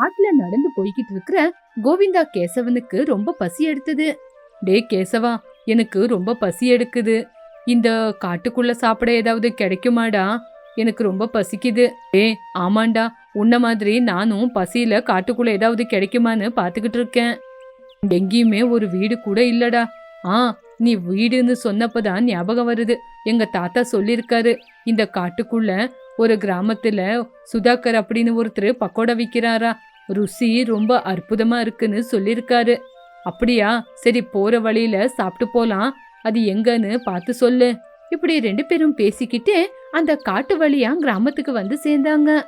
காட்டுல நடந்து போய்கிட்டு இருக்கிற கோவிந்தா கேசவனுக்கு ரொம்ப பசி எடுத்தது. டே கேசவா எனக்கு ரொம்ப பசி எடுக்குது. இந்த காட்டுக்குள்ள சாப்பிட ஏதாவது கிடைக்குமாடா? எனக்கு ரொம்ப பசிக்குது. ஏ ஆமாண்டா. உன்ன மாதிரி நானும் பசியில காட்டுக்குள்ள ஏதாவது கிடைக்குமான்னு பாத்துக்கிட்டு இருக்கேன். எங்கேயுமே ஒரு வீடு கூட இல்லடா. ஆ நீ வீடுன்னு சொன்னப்பதான் ஞாபகம் வருது. எங்க தாத்தா சொல்லியிருக்காரு. இந்த காட்டுக்குள்ள ஒரு கிராமத்துல சுதாகர் அப்படின்னு ஒருத்தர் பக்கோடா விக்கிறாரா? ருசி ரொம்ப அற்புதமா இருக்குன்னு சொல்லியிருக்காரு. அப்படியா? சரி போற வழியில சாப்பிட்டு போலாம். அது எங்கன்னு பார்த்து சொல்லு. இப்படி ரெண்டு பேரும் பேசிக்கிட்டு அந்த காட்டு வழியா கிராமத்துக்கு வந்து சேர்ந்தாங்க.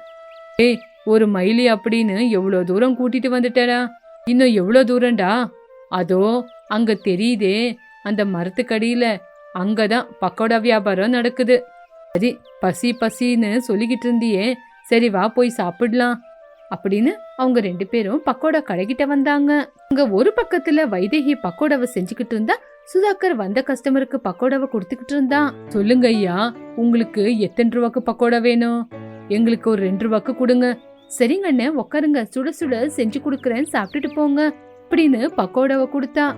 ஏய் ஒரு மைலி அப்படின்னு எவ்வளோ தூரம் கூட்டிட்டு வந்துட்டடா? இன்னும் எவ்வளோ தூரம்டா? அதோ அங்க தெரியுதே. அந்த மரத்துக்கடியில அங்கதான் பக்கோடா வியாபாரம் நடக்குது. சரி பசி பசின்னு சொல்லிக்கிட்டு இருந்தியே. சரி வா போய் சாப்பிடலாம். அப்படின்னு அவங்க ரெண்டு பேரும் பக்கோடா கடைகிட்ட வந்தாங்க. அங்க ஒரு பக்கத்துல வைதேகி பக்கோடாவை செஞ்சுக்கிட்டு இருந்தா சுதாகர் வந்த கஸ்டமருக்கு பக்கோடாவை கொடுத்துக்கிட்டு இருந்தான் சொல்லுங்க ஐயா உங்களுக்கு எத்தனை ரூபாக்கு பக்கோடா வேணும்? எங்களுக்கு ஒரு ரெண்டு ரூபாக்கு கொடுங்க. சரிங்கண்ணே உக்காருங்க. உட்காருங்க சுட சுட செஞ்சு கொடுக்குறேன்னு சாப்பிட்டுட்டு போங்க அப்படின்னு பக்கோடாவை கொடுத்தா.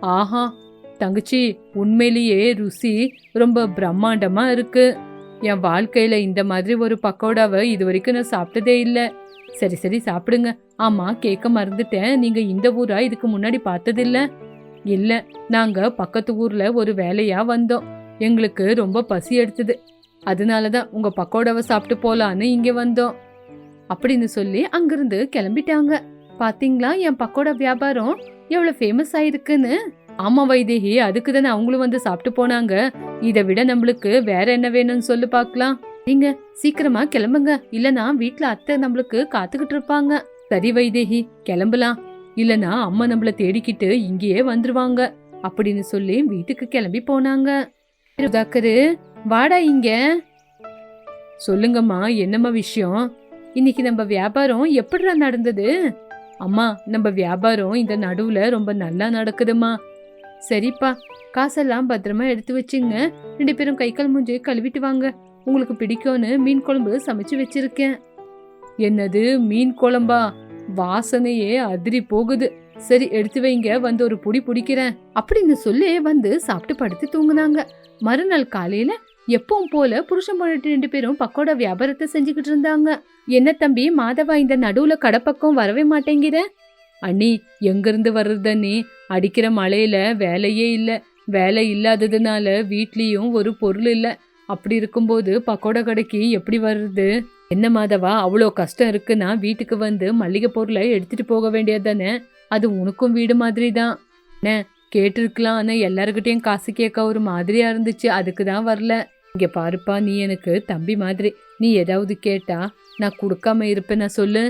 ஆஹா தங்கச்சி உண்மையிலேயே ருசி ரொம்ப பிரம்மாண்டமா இருக்கு. என் வாழ்க்கையில இந்த மாதிரி ஒரு பக்கோடாவை இது வரைக்கும் நான் சாப்பிட்டதே இல்லை. சரி சரி சாப்பிடுங்க. ஆமா கேட்க மறந்துட்டேன். நீங்க இந்த ஊரா? இதுக்கு முன்னாடி பார்த்ததில்ல. இல்ல நாங்க பக்கத்து ஊர்ல ஒரு வேலையா வந்தோம். எங்களுக்கு ரொம்ப பசி எடுத்தது. அதனாலதான் உங்க பக்கோடாவை சாப்பிட்டு போலான்னு இங்க வந்தோம். அப்படின்னு சொல்லி அங்கிருந்து கிளம்பிட்டாங்க. பாத்தீங்களா என் பக்கோடா வியாபாரம்? எவ்வளவு ஃபேமஸ் ஆயிருக்குன்னு? ஆமா வைதேகி அதுக்கு தானே அவங்களும் வந்து சாப்பிட்டு போனாங்க. இதை விட நம்மளுக்கு வேற என்ன வேணும்னு சொல்லு பார்க்கலாம். நீங்க சீக்கிரமா கிளம்புங்க. இல்லனா வீட்ல அத்தை நம்மளுக்கு காத்துக்கிட்டு இருப்பாங்க. சரி வைதேகி கிளம்பலாம். இல்லனா அம்மா நம்மள தேடிக்கிட்டு இங்கேயே வந்துருவாங்க. அப்படின்னு சொல்லி வீட்டுக்கு கிளம்பி போனாங்க. சுதாகரு வாடா இங்க. சொல்லுங்கம்மா என்னம்மா விஷயம்? இன்னைக்கு நம்ம வியாபாரம் எப்படிடா நடந்தது? அம்மா நம்ம வியாபாரம் இந்த நடுவுல ரொம்ப நல்லா நடக்குதுமா சரிப்பா காசெல்லாம் பத்திரமா எடுத்து வச்சுங்க. ரெண்டு பேரும் கை கால் மூஞ்சி கழுவிட்டு வாங்க. உங்களுக்கு பிடிக்கும்னு மீன் குழம்பு சமைச்சு வச்சிருக்கேன். என்னது மீன் குழம்பா? வாசனையே அதிரி போகுது. சரி எடுத்து வைங்க வந்து ஒரு புடி பிடிக்கிறேன். அப்படின்னு சொல்லி வந்து சாப்பிட்டு படுத்து தூங்குனாங்க. மறுநாள் காலையில எப்பவும் போல புருஷன் பொண்ணு ரெண்டு பேரும் பக்கோட வியாபாரத்தை செஞ்சுக்கிட்டு இருந்தாங்க. என்ன தம்பி மாதவா இந்த நடுவுல கடப்பக்கம் வரவே மாட்டேங்கிற? அண்ணி எங்கிருந்து வர்றது நீ அடிக்கிற மழையில வேலையே இல்லை. வேலை இல்லாததுனால வீட்லேயும் ஒரு பொருள் இல்லை. அப்படி இருக்கும்போது பக்கோடா கடைக்கு எப்படி வருது என்ன மாதவா அவ்வளோ கஷ்டம் இருக்குன்னா வீட்டுக்கு வந்து மல்லிகை பொருளை எடுத்துட்டு போக வேண்டியது தானே அது உனக்கும் வீடு மாதிரி தான் என்ன கேட்டிருக்கலாம். ஆனா எல்லாருக்கிட்டையும் காசு கேட்க ஒரு மாதிரியா இருந்துச்சு. அதுக்கு தான் வரல. இங்க பாருப்பா நீ எனக்கு தம்பி மாதிரி. நீ ஏதாவது கேட்டா நான் கொடுக்காம இருப்பேன் நான் சொல்லு.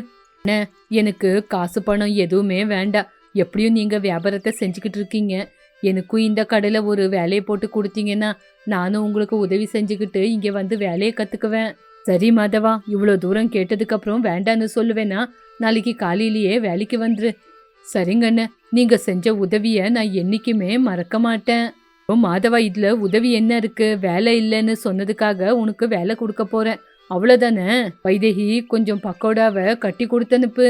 என்ன எனக்கு காசு பணம் எதுவுமே வேண்டாம். எப்படியும் நீங்க வியாபாரத்தை செஞ்சுக்கிட்டு இருக்கீங்க. எனக்கும் இந்த கடையில் ஒரு வேலையை போட்டு கொடுத்தீங்கன்னா நானும் உங்களுக்கு உதவி செஞ்சுக்கிட்டு இங்கே வந்து வேலையை கற்றுக்குவேன் சரி மாதவா இவ்வளோ தூரம் கேட்டதுக்கப்புறம் வேண்டான்னு சொல்லுவேன்னா நாளைக்கு காலையிலேயே வேலைக்கு வந்துரு. சரிங்கண்ண நீங்கள் செஞ்ச உதவியை நான் என்றைக்குமே மறக்க மாட்டேன். ஓ மாதவா இதில் உதவி என்ன இருக்குது வேலை இல்லைன்னு சொன்னதுக்காக உனக்கு வேலை கொடுக்க போகிறேன் அவ்வளோதானே வைதேகி கொஞ்சம் பக்கோடாவை கட்டி கொடுத்தனுப்பு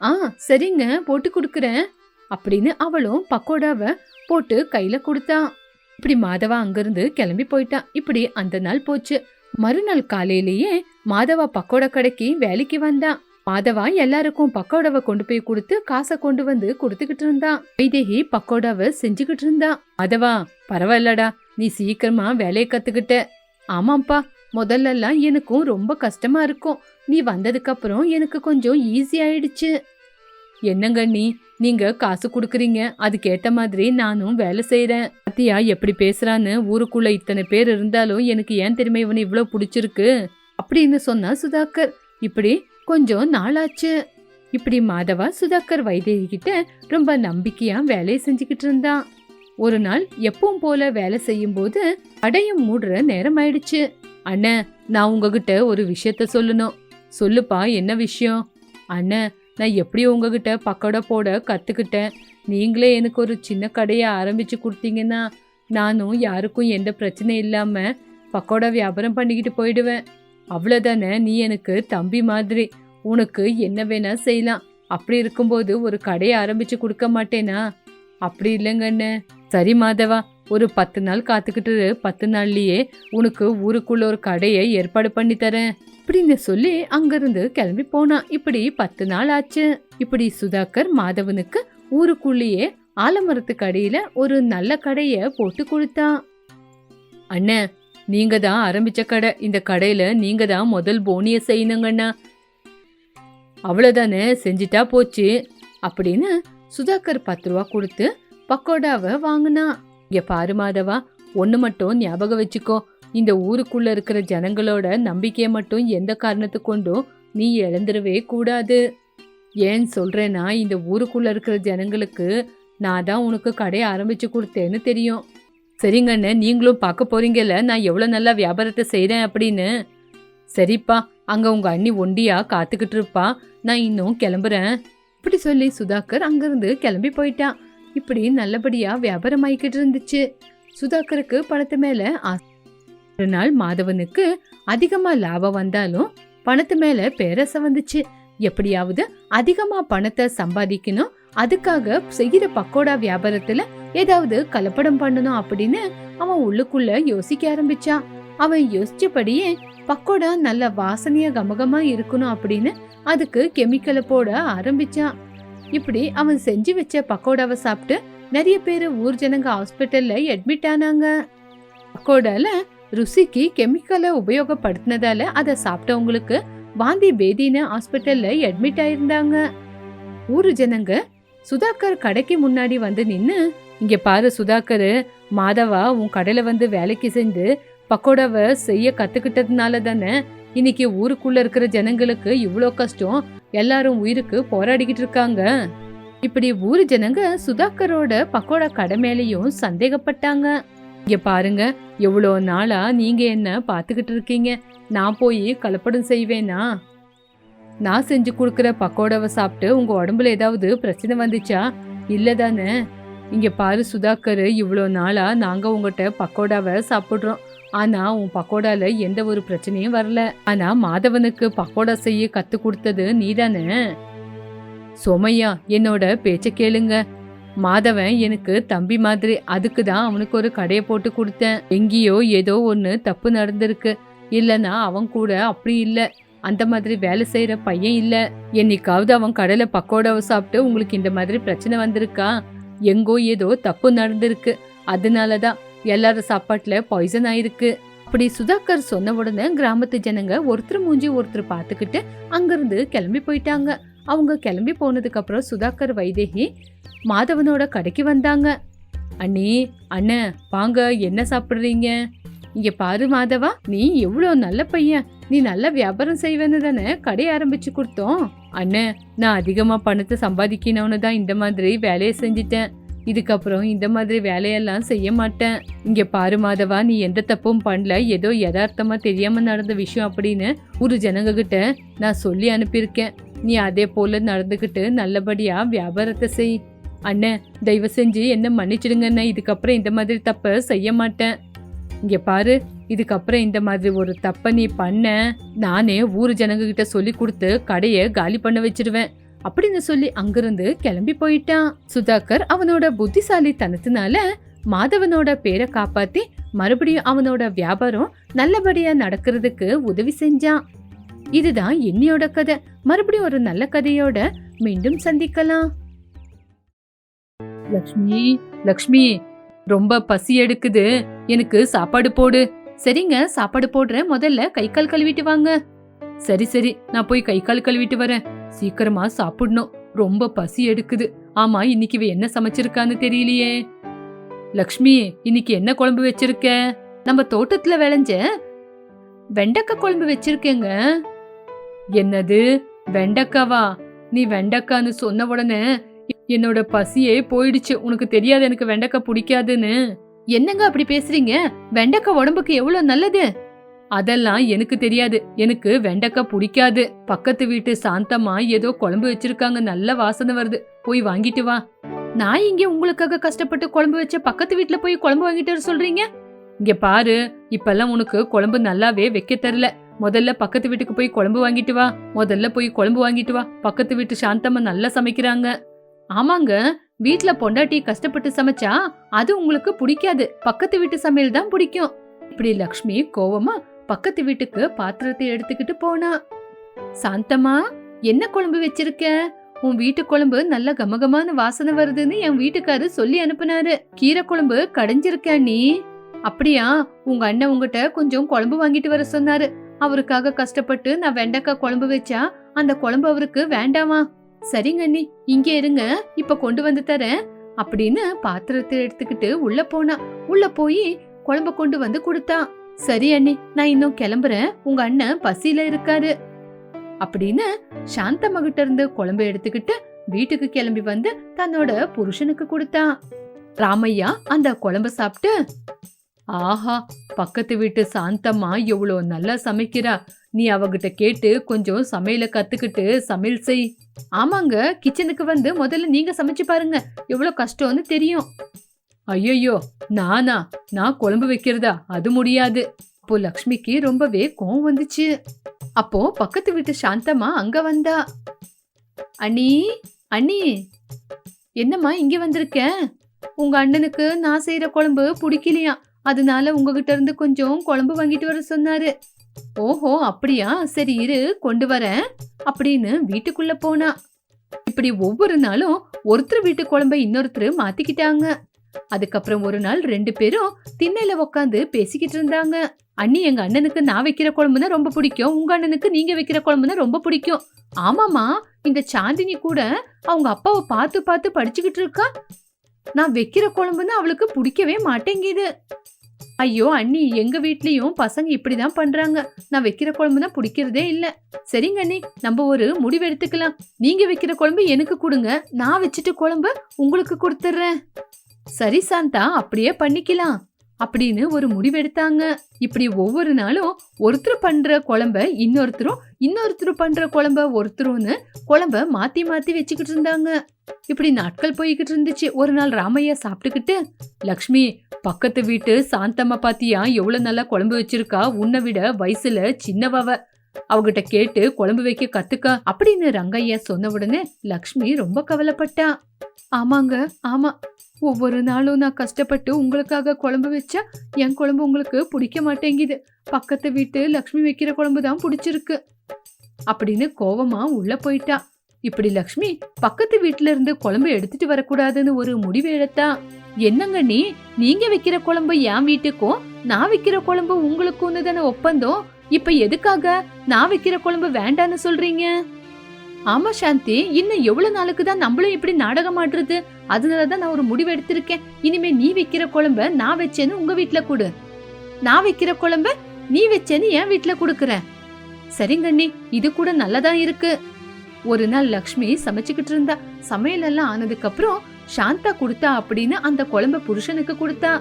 ஆ சரிங்க போட்டு கொடுக்குறேன். அப்படின்னு அவளும் பக்கோடாவை போட்டு கையில கொடுத்தான். இப்படி மாதவா அங்கிருந்து கிளம்பி போயிட்டான் இப்படி அந்த நாள் போச்சு. மறுநாள் காலையிலேயே மாதவா பக்கோடா கடைக்கு வேலைக்கு வந்தான் மாதவா எல்லாருக்கும் பக்கோடாவை கொண்டு போய் கொடுத்து காசை கொண்டு வந்து கொடுத்துக்கிட்டு இருந்தான் வைதேகி பக்கோடாவை செஞ்சுக்கிட்டு இருந்தா. மாதவா பரவாயில்லடா நீ சீக்கிரமா வேலையை கத்துக்கிட்ட. ஆமாப்பா முதல்லலாம் எனக்கும் ரொம்ப கஷ்டமா இருக்கும். நீ வந்ததுக்கு அப்புறம் எனக்கு கொஞ்சம் ஈஸி ஆயிடுச்சு. என்னங்க நீ? நீங்க காசு கொடுக்குறீங்க. அதுக்கேத்த மாதிரி நானும் வேலை செய்யறேன் பாத்தியா எப்படி பேசுறான்னு? ஊருக்குள்ள இத்தனை பேர் இருந்தாலும் எனக்கு ஏன் தெரியுமா இவனை இவ்வளோ பிடிச்சிருக்கு? அப்படின்னு சொன்னா சுதாகர். இப்படி கொஞ்சம் நாளாச்சு. இப்படி மாதவா சுதாகர் வைதேகி கிட்ட ரொம்ப நம்பிக்கையா வேலையை செஞ்சுக்கிட்டு இருந்தான் ஒரு நாள் எப்பவும் போல வேலை செய்யும் போது கடையும் மூடுற நேரம் ஆயிடுச்சு. அண்ணன் நான் உங்ககிட்ட ஒரு விஷயத்த சொல்லணும். சொல்லுப்பா என்ன விஷயம்? அண்ணன் நான் எப்படி உங்ககிட்ட பக்கோடா போட கற்றுக்கிட்டேன் நீங்களே எனக்கு ஒரு சின்ன கடையை ஆரம்பித்து கொடுத்தீங்கன்னா நானும் யாருக்கும் எந்த பிரச்சனையும் இல்லாமல் பக்கோடா வியாபாரம் பண்ணிக்கிட்டு போயிடுவேன். அவ்வளோதானே நீ எனக்கு தம்பி மாதிரி. உனக்கு என்ன வேணால் செய்யலாம். அப்படி இருக்கும்போது ஒரு கடையை ஆரம்பித்து கொடுக்க மாட்டேனா? அப்படி இல்லைங்கண்ணே சரி மாதவா ஒரு பத்து நாள் காத்துக்கிட்டு பத்து நாள்லேயே உனக்கு ஊருக்குள்ள ஒரு கடையை ஏற்பாடு பண்ணி தரேன். அப்படின்னு சொல்லி அங்கிருந்து கிளம்பி போனான். இப்படி பத்து நாள் ஆச்சு. இப்படி சுதாகர் மாதவனுக்கு ஊருக்குள்ளேயே ஆலமரத்துக்கு அடியில ஒரு நல்ல கடைய போட்டு கொடுத்தான். அண்ணன் நீங்க தான் ஆரம்பிச்ச கடை. இந்த கடையில நீங்க தான் முதல் போனிய செய்யணுங்கண்ணா அவ்வளோதானே செஞ்சிட்டா போச்சு. அப்படின்னு சுதாகர் பத்து ரூபா கொடுத்து பக்கோடாவை வாங்கினான். இங்க பாரு மாதவா ஒன்று மட்டும் ஞாபகம் வச்சுக்கோ. இந்த ஊருக்குள்ள இருக்கிற ஜனங்களோட நம்பிக்கையை மட்டும் எந்த காரணத்து கொண்டும் நீ இழந்துடவே கூடாது. ஏன் சொல்றேன்னா இந்த ஊருக்குள்ள இருக்கிற ஜனங்களுக்கு நான் தான் உனக்கு கடையை ஆரம்பிச்சு கொடுத்தேன்னு தெரியும். சரிங்கண்ணே நீங்களும் பார்க்க போறீங்கல்ல நான் எவ்வளோ நல்லா வியாபாரத்தை செய்கிறேன் அப்படின்னு. சரிப்பா அங்கே உங்கள் அண்ணி ஒண்டியா காத்துக்கிட்டு இருப்பா. நான் இன்னும் கிளம்புறேன். இப்படி சொல்லி சுதாகர் அங்கேருந்து கிளம்பி போயிட்டான் இப்படி நல்லபடியாக வியாபாரம் ஆயிக்கிட்டு இருந்துச்சு. சுதாகருக்கு பணத்து மேலே ஆசை. ஒரு நாள் மாதவனுக்கு அதிகமா லாபம் வந்தாலும் பணத்து மேல பேரசை வந்துச்சு. எப்படியாவது அதிகமா பணத்தை சம்பாதிக்கணும். அதுக்காக செய்கிற பக்கோடா வியாபாரத்துல ஏதாவது கலப்படம் பண்ணணும் அப்படின்னு அவன் உள்ளுக்குள்ள யோசிக்க ஆரம்பிச்சான். அவன் யோசிச்சபடியே பக்கோடா நல்ல வாசனையா கமகமா இருக்கணும் அப்படின்னு அதுக்கு கெமிக்கலை போட ஆரம்பிச்சான். இப்படி அவன் செஞ்சு வச்ச பக்கோடாவை சாப்பிட்டு நிறைய பேர் ஊர் ஜனங்க ஹாஸ்பிட்டல்ல அட்மிட் ஆனாங்க. பக்கோடால ருசிக்கு கெமிக்கலை உபயோகப்படுத்தினதால அதை சாப்பிட்டவங்களுக்கு வாந்தி பேதின்னு ஹாஸ்பிட்டல்ல அட்மிட் ஆயிருந்தாங்க. ஊரு ஜனங்க சுதாகர் கடைக்கு முன்னாடி வந்து நின்று இங்க பாரு சுதாகர் மாதவா உன் கடையில வந்து வேலைக்கு செஞ்சு பக்கோடாவை செய்ய கத்துக்கிட்டதுனால தானே இன்னைக்கு ஊருக்குள்ள இருக்கிற ஜனங்களுக்கு இவ்வளோ கஷ்டம் எல்லாரும் உயிருக்கு போராடிக்கிட்டு இருக்காங்க. இப்படி ஊரு ஜனங்க சுதாகரோட பக்கோடா கடை மேலேயும் சந்தேகப்பட்டாங்க. இங்க பாருங்க எவ்வளோ நாளா நீங்க என்ன பார்த்துக்கிட்டு இருக்கீங்க? நான் போய் கலப்படம் செய்வேனா? நான் செஞ்சு கொடுக்குற பக்கோடாவை சாப்பிட்டு உங்க உடம்புல ஏதாவது பிரச்சனை வந்துச்சா? இல்லை தானே? இங்க பாரு சுதாகர் இவ்வளோ நாளா நாங்க உங்ககிட்ட பக்கோடாவை சாப்பிட்றோம். ஆனா உன் பக்கோடால எந்த ஒரு பிரச்சனையும் வரல. ஆனா மாதவனுக்கு பக்கோடா செய்ய கத்து கொடுத்தது நீதானே சோமையா என்னோட பேச்ச கேளுங்க. மாதவன் எனக்கு தம்பி மாதிரி அதுக்கு தான் அவனுக்கு ஒரு கடையை போட்டு கொடுத்தேன். எங்கேயோ ஏதோ ஒன்று தப்பு நடந்திருக்கு. இல்லைன்னா அவன் கூட அப்படி இல்லை. அந்த மாதிரி வேலை செய்கிற பையன் இல்லை. என்னைக்காவது அவன் கடையில் பக்கோடாவை சாப்பிட்டு உங்களுக்கு இந்த மாதிரி பிரச்சனை வந்திருக்கா? எங்கோ ஏதோ தப்பு நடந்திருக்கு. அதனாலதான் எல்லாரும் சாப்பாட்டில் பாய்சன் ஆயிருக்கு. அப்படி சுதாகர் சொன்ன உடனே கிராமத்து ஜனங்க ஒருத்தர் மூஞ்சி ஒருத்தர் பார்த்துக்கிட்டு அங்கேருந்து கிளம்பி போயிட்டாங்க. அவங்க கிளம்பி போனதுக்கப்புறம் சுதாகர் வைதேகி மாதவனோட கடைக்கு வந்தாங்க. அண்ணி அண்ணன் வாங்க என்ன சாப்பிட்றீங்க? இங்க பாரு மாதவா நீ எவ்வளோ நல்ல பையன். நீ நல்ல வியாபாரம் செய்வேன்னு தானே கடை ஆரம்பிச்சு கொடுத்தோம். அண்ணே நான் அதிகமாக பணத்தை சம்பாதிக்கணும்னு தான் இந்த மாதிரி வேலையை செஞ்சிட்டேன். இதுக்கப்புறம் இந்த மாதிரி வேலையெல்லாம் செய்ய மாட்டேன். இங்கே பாரு மாதவா நீ எந்த தப்பும் பண்ணல. ஏதோ யதார்த்தமாக தெரியாமல் நடந்த விஷயம் அப்படின்னு ஒரு ஜனங்ககிட்ட நான் சொல்லி அனுப்பியிருக்கேன். நீ அதே போல நடந்துக்கிட்டு நல்லபடியா வியாபாரத்தை செய். அண்ணே தயவு செஞ்சு என்ன மன்னிச்சிடுங்கண்ணே இதுக்கப்புறம் இந்த மாதிரி தப்ப செய்ய மாட்டேன். இங்க பாரு இதுக்கப்புறம் இந்த மாதிரி ஒரு தப்ப நீ பண்ண நானே ஊர் ஜனங்ககிட்ட சொல்லி கொடுத்து கடையை காலி பண்ண வச்சிருவேன். அப்படின்னு சொல்லி அங்கிருந்து கிளம்பி போயிட்டான். சுதாகர் அவனோட புத்திசாலித்தனத்தினால மாதவனோட பேரை காப்பாத்தி மறுபடியும் அவனோட வியாபாரம் நல்லபடியா நடக்கிறதுக்கு உதவி செஞ்சான். இதுதான் என்னையோட கதை. மறுபடியும் ஒரு நல்ல கதையோட மீண்டும் சந்திக்கலாம். லக்ஷ்மி லக்ஷ்மி ரொம்ப பசி எடுக்குது. எனக்கு சாப்பாடு போடு. சரிங்க சாப்பாடு போடுறேன். முதல்ல கை கால் கழுவிட்டு வாங்க. சரி சரி நான் போய் கை கால் கழுவிட்டு வரேன். சீக்கிரமா சாப்பிடணும். ரொம்ப பசி எடுக்குது. ஆமா இன்னைக்கு இவ என்ன சமைச்சிருக்கான்னு தெரியலையே. லக்ஷ்மி இன்னைக்கு என்ன குழம்பு வச்சிருக்க? நம்ம தோட்டத்துல விளைஞ்ச வெண்டக்காய் குழம்பு வச்சிருக்கேங்க. என்னது? வெண்டக்காவா? நீ வெண்டைக்கான்னு சொன்ன உடனே என்னோட பசியே போயிடுச்சு. உனக்கு தெரியாது எனக்கு வெண்டக்காய் பிடிக்காதுன்னு. என்னங்க அப்படி பேசுறீங்க? வெண்டைக்காய் உடம்புக்கு எவ்வளவு நல்லது? அதெல்லாம் எனக்கு தெரியாது. எனக்கு வெண்டக்காய் பிடிக்காது. பக்கத்து வீட்டு சாந்தம்மா ஏதோ குழம்பு வச்சிருக்காங்க. நல்ல வாசனை வருது. போய் வாங்கிட்டு வா. நான் இங்க உங்களுக்காக கஷ்டப்பட்டு குழம்பு வச்ச பக்கத்து வீட்டுல போய் குழம்பு வாங்கிட்டு வர சொல்றீங்க? இங்க பாரு இப்பெல்லாம் உனக்கு குழம்பு நல்லாவே வைக்க தெரியல. முதல்ல பக்கத்து வீட்டுக்கு போய் குழம்பு வாங்கிட்டு வா. முதல்ல போய் குழம்பு வாங்கிட்டு வா. பக்கத்து வீட்டு சாந்தம்மா நல்லா சமைக்கிறாங்க. ஆமாங்க வீட்ல பொண்டாட்டி கஷ்டப்பட்டு சமைச்சா அது உங்களுக்கு பிடிக்காது. பக்கத்து வீட்டு சமையல் தான் பிடிக்கும். இப்படி லக்ஷ்மி கோவமா பக்கத்து வீட்டுக்கு பாத்திரத்தை எடுத்துக்கிட்டு போனா. சாந்தம்மா என்ன குழம்பு வச்சிருக்க? உன் வீட்டு குழம்பு நல்ல கமகமான வாசனை வருதுன்னு என் வீட்டுக்காரு சொல்லி அனுப்புனாரு. கீரை குழம்பு கடைஞ்சிருக்க நீ? அப்படியா உங்க அண்ணன் உங்ககிட்ட கொஞ்சம் குழம்பு வாங்கிட்டு வர சொன்னாரு. அவருக்காக கஷ்டப்பட்டு நான் வெண்டைக்காய் குழம்பு வச்சா அந்த குழம்பு அவருக்கு வேண்டாமா? சரிங்க அண்ணி இங்கே இருங்க இப்ப கொண்டு வந்து தரேன் அப்படின்னு பாத்திரத்தை எடுத்துக்கிட்டு உள்ள போனா. உள்ள போய் குழம்ப கொண்டு வந்து கொடுத்தா. சரி அண்ணி நான் இன்னும் கிளம்புறேன் உங்க அண்ணன் பசியில இருக்காரு. அப்படின்னு சாந்தம்மா கிட்ட இருந்து குழம்பு எடுத்துக்கிட்டு வீட்டுக்கு கிளம்பி வந்து தன்னோட புருஷனுக்கு கொடுத்தான் ராமையா அந்த குழம்ப சாப்பிட்டு ஆஹா பக்கத்து வீட்டு சாந்தம்மா எவ்வளோ நல்லா சமைக்கிறா. நீ அவகிட்ட கேட்டு கொஞ்சம் சமையல கத்துக்கிட்டு சமையல் செய். ஆமாங்க கிச்சனுக்கு வந்து முதல்ல நீங்க சமைச்சு பாருங்க. எவ்வளோ கஷ்டம்னு தெரியும். ஐயோ நானா? நான் குழம்பு வைக்கிறதா? அது முடியாது. அப்போ லக்ஷ்மிக்கு ரொம்பவே கோவம் வந்துச்சு. அப்போ பக்கத்து வீட்டு சாந்தம்மா அங்க வந்தா. அண்ணி அண்ணி என்னம்மா இங்க வந்திருக்கேன் உங்க அண்ணனுக்கு நான் செய்யற குழம்பு பிடிக்கலையா அதனால உங்ககிட்ட இருந்து கொஞ்சம் குழம்பு வாங்கிட்டு வர சொன்னாரு. ஓஹோ அப்படியா? சரி இரு கொண்டு வரேன் அப்படின்னு வீட்டுக்குள்ள போனா. இப்படி ஒவ்வொரு நாளும் ஒருத்தர் வீட்டு குழம்பை இன்னொருத்தர் மாத்திக்கிட்டாங்க. அதுக்கப்புறம் ஒரு நாள் ரெண்டு பேரும் திண்ணையில உக்காந்து பேசிக்கிட்டு இருந்தாங்க. அண்ணி எங்க அண்ணனுக்கு நான் வைக்கிற குழம்புனா ரொம்ப பிடிக்கும். உங்க அண்ணனுக்கு நீங்க வைக்கிற குழம்புனா ரொம்ப பிடிக்கும். ஆமாமா இந்த சாந்தினி கூட அவங்க அப்பாவை பார்த்து பார்த்து படிச்சுக்கிட்டு இருக்கா? நான் வைக்கிற குழம்புன்னு அவளுக்கு பிடிக்கவே மாட்டேங்குது. ஐயோ அண்ணி எங்க வீட்லயும் பசங்க இப்படிதான் பண்றாங்க. நான் வைக்கிற குழம்பு தான் பிடிக்கிறதே இல்ல. சரிங்க அண்ணி. நம்ம ஒரு முடிவு எடுத்துக்கலாம். நீங்க வைக்கிற குழம்பு எனக்கு கொடுங்க. நான் வச்சுட்டு குழம்பு உங்களுக்கு கொடுத்துட்றேன் சரி சாந்தா. அப்படியே பண்ணிக்கலாம். அப்படின்னு ஒரு முடிவெடுத்தாங்க. இப்படி ஒவ்வொரு நாளும் ஒருத்தர் பண்ற குழம்ப இன்னொருத்தரும் இன்னொருத்தர் பண்ற குழம்ப ஒருத்தரும்னு குழம்ப மாத்தி மாத்தி வச்சுக்கிட்டு இருந்தாங்க. இப்படி நாட்கள் போய்கிட்டு இருந்துச்சு. ஒரு நாள் ராமையா சாப்பிட்டுக்கிட்டு லக்ஷ்மி பக்கத்து வீட்டு சாந்தம்மா பாத்தியா எவ்வளவு நல்லா குழம்பு வச்சிருக்கா? உன்னை விட வயசுல சின்னவவ. அவகிட்ட கேட்டு குழம்பு வைக்க கத்துக்க அப்படின்னு ரங்கையா சொன்ன உடனே லக்ஷ்மி ரொம்ப கவலைப்பட்டா. ஆமாங்க ஆமா ஒவ்வொரு நாளும் நான் கஷ்டப்பட்டு உங்களுக்காக குழம்பு வச்சா என் குழம்பு உங்களுக்கு பிடிக்க மாட்டேங்குது. பக்கத்து வீட்டு லக்ஷ்மி வைக்கிற குழம்பு தான் பிடிச்சிருக்கு. அப்படின்னு கோவமா உள்ள போயிட்டா. இப்படி லக்ஷ்மி பக்கத்து வீட்ல இருந்து குழம்பு எடுத்துட்டு வரக்கூடாதுன்னு ஒரு முடிவு எடுத்தா. என்னங்க நீ? நீங்க வைக்கிற குழம்பு என் வீட்டுக்கும் நான் வைக்கிற குழம்பு உங்களுக்கும் தானே ஒப்பந்தம். இப்ப எதுக்காக நான் வைக்கிற குழம்பு வேண்டான்னு சொல்றீங்க? ஆமா சாந்தி இன்னும் எவ்வளவு நாளுக்கு தான் நம்மளும் இப்படி நாடகம் ஆடுறது? அதனால தான் நான் ஒரு முடிவு எடுத்திருக்கேன். இனிமே நீ வைக்கிற குழம்ப நான் வச்சேன்னு உங்க வீட்டுல கொடு. நான் வைக்கிற குழம்ப நீ வச்சேன்னு என் வீட்ல கொடுக்கறேன். சரிங்கண்ணி இது கூட நல்லதா இருக்கு. ஒரு நாள் லக்ஷ்மி சமைச்சுக்கிட்டு இருந்தா சமையல் எல்லாம் ஆனதுக்கு அப்புறம் சாந்தா கொடுத்தா அப்படின்னு அந்த குழம்ப புருஷனுக்கு கொடுத்தா.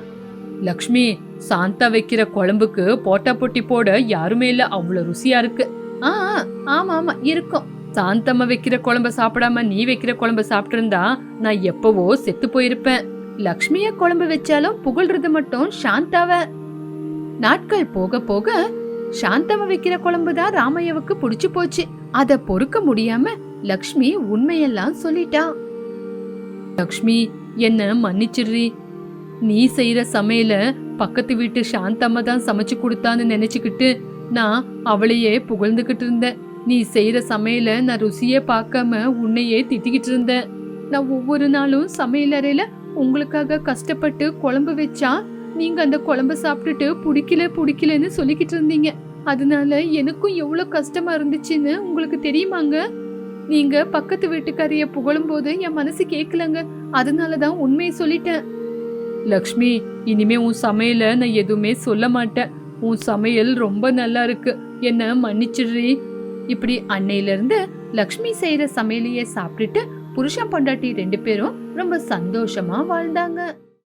லக்ஷ்மி சாந்தா வைக்கிற குழம்புக்கு போட்டா போட்டி போட யாருமே இல்ல அவ்வளவு ருசியா இருக்கு. ஆ ஆ, ஆமா ஆமா இருக்கும். சாந்தம்மா வைக்கிற குழம்ப சாப்பிடாம நீ வைக்கிற குழம்ப சாப்பிட்டு இருந்தா நான் எப்பவோ செத்து போயிருப்பேன். லக்ஷ்மிய குழம்பு வச்சாலும் புகழ்றது மட்டும் சாந்தாவ. நாட்கள் போக போக சாந்தம்மா வைக்கிற குழம்பு தான் ராமையாவுக்கு பிடிச்சு போச்சு. அத பொறுக்க முடியாம லக்ஷ்மி உண்மையெல்லாம் சொல்லிட்டா. லக்ஷ்மி என்ன மன்னிச்சிடுறி. நீ செய்யற சமையல பக்கத்து வீட்டு சாந்தம்மா தான் சமைச்சு கொடுத்தான்னு நினைச்சுக்கிட்டு நான் அவளையே புகழ்ந்துகிட்டு இருந்தேன். நீ செய்யற சமையல நான் ருசியே பார்க்காம உன்னையே திட்டிக்கிட்டு இருந்தேன். நான் ஒவ்வொரு நாளும் சமையல் அறையில உங்களுக்காக கஷ்டப்பட்டு குழம்பு வச்சா நீங்க அந்த குழம்ப சாப்பிட்டுட்டு பிடிக்கல பிடிக்கலன்னு சொல்லிக்கிட்டு இருந்தீங்க. அதனால எனக்கும் எவ்வளவு கஷ்டமா இருந்துச்சுன்னு உங்களுக்கு தெரியுமாங்க? நீங்க பக்கத்து வீட்டுக்காரிய புகழும் போது என் மனசு கேட்கலங்க அதனாலதான் உண்மையை சொல்லிட்டேன். லக்ஷ்மி இனிமே உன் சமையல நான் எதுவுமே சொல்ல மாட்டேன். உன் சமையல் ரொம்ப நல்லா இருக்கு. என்ன மன்னிச்சிடுறி. இப்படி அன்னையிலிருந்து லக்ஷ்மி செய்யற சமையலையே சாப்பிட்டுட்டு புருஷன் பொண்டாட்டி ரெண்டு பேரும் ரொம்ப சந்தோஷமா வாழ்ந்தாங்க.